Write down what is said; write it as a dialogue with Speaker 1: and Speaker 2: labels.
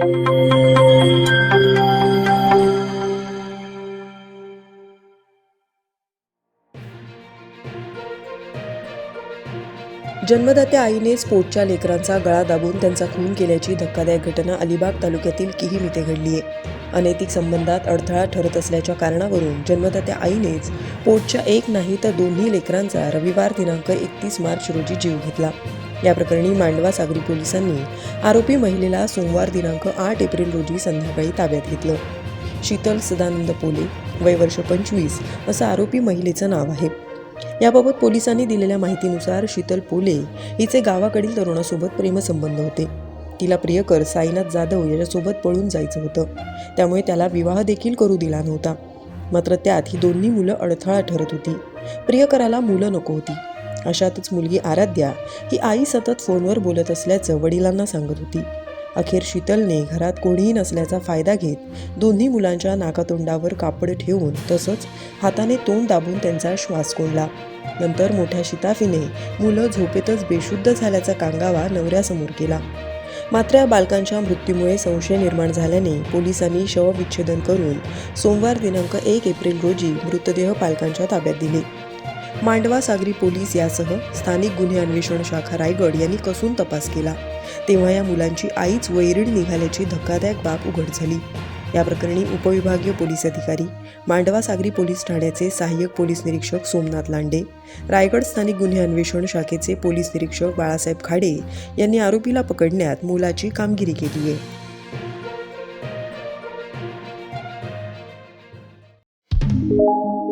Speaker 1: Música जन्मदात्या आईनेच पोटच्या लेकरांचा गळा दाबून त्यांचा खून केल्याची धक्कादायक घटना अलिबाग तालुक्यातील किहीम इथे घडली आहे. अनैतिक संबंधात अडथळा ठरत असल्याच्या कारणावरून जन्मदात्या आईनेच पोटच्या एक नाही तर दोन्ही लेकरांचा रविवार दिनांक एकतीस मार्च रोजी जीव घेतला. या प्रकरणी मांडवा सागरी पोलिसांनी आरोपी महिलेला सोमवार दिनांक आठ एप्रिल रोजी संध्याकाळी ताब्यात घेतलं. शीतल सदानंद पोले वय वर्ष पंचवीस असं आरोपी महिलेचं नाव आहे. याबाबत पोलिसांनी दिलेल्या माहितीनुसार शीतल पोले हिचे गावाकडील तरुणासोबत प्रेमसंबंध होते. तिला प्रियकर साईनाथ जाधव याच्यासोबत पळून जायचं होतं. त्यामुळे त्याला विवाह देखील करू दिला नव्हता. मात्र त्यात ही दोन्ही मुलं अडथळा ठरत होती. प्रियकराला मुलं नको होती. अशातच मुलगी आराध्या ही आई सतत फोनवर बोलत असल्याचं वडिलांना सांगत होती. अखेर शीतलने घरात कोणीही नसल्याचा फायदा घेत दोन्ही मुलांच्या नाकातोंडावर कापड ठेवून तसंच हाताने तोंड दाबून त्यांचा श्वास कोंडला. नंतर मोठ्या शिताफीने मुलं झोपेतच बेशुद्ध झाल्याचा कांगावा नवऱ्यासमोर केला. मात्र या बालकांच्या मृत्यूमुळे संशय निर्माण झाल्याने पोलिसांनी शवविच्छेदन करून सोमवार दिनांक एक एप्रिल रोजी मृतदेह पालकांच्या ताब्यात दिले. मांडवा सागरी पोलीस यासह स्थानिक गुन्हे अन्वेषण शाखा रायगड यांनी कसून तपास केला तेव्हा या मुलांची आईच वैरीड निघाल्याची धक्कादायक बाब उघड झाली या प्रकरणी उपविभागीय पोलीस अधिकारी मांडवा सागरी पोलीस ठाण्याचे सहाय्यक पोलीस निरीक्षक सोमनाथ लांडे रायगड स्थानिक गुन्हे अन्वेषण शाखेचे पोलीस निरीक्षक बाळासाहेब खाडे यांनी आरोपीला पकडण्यात मुलाची कामगिरी केली आहे Thank you.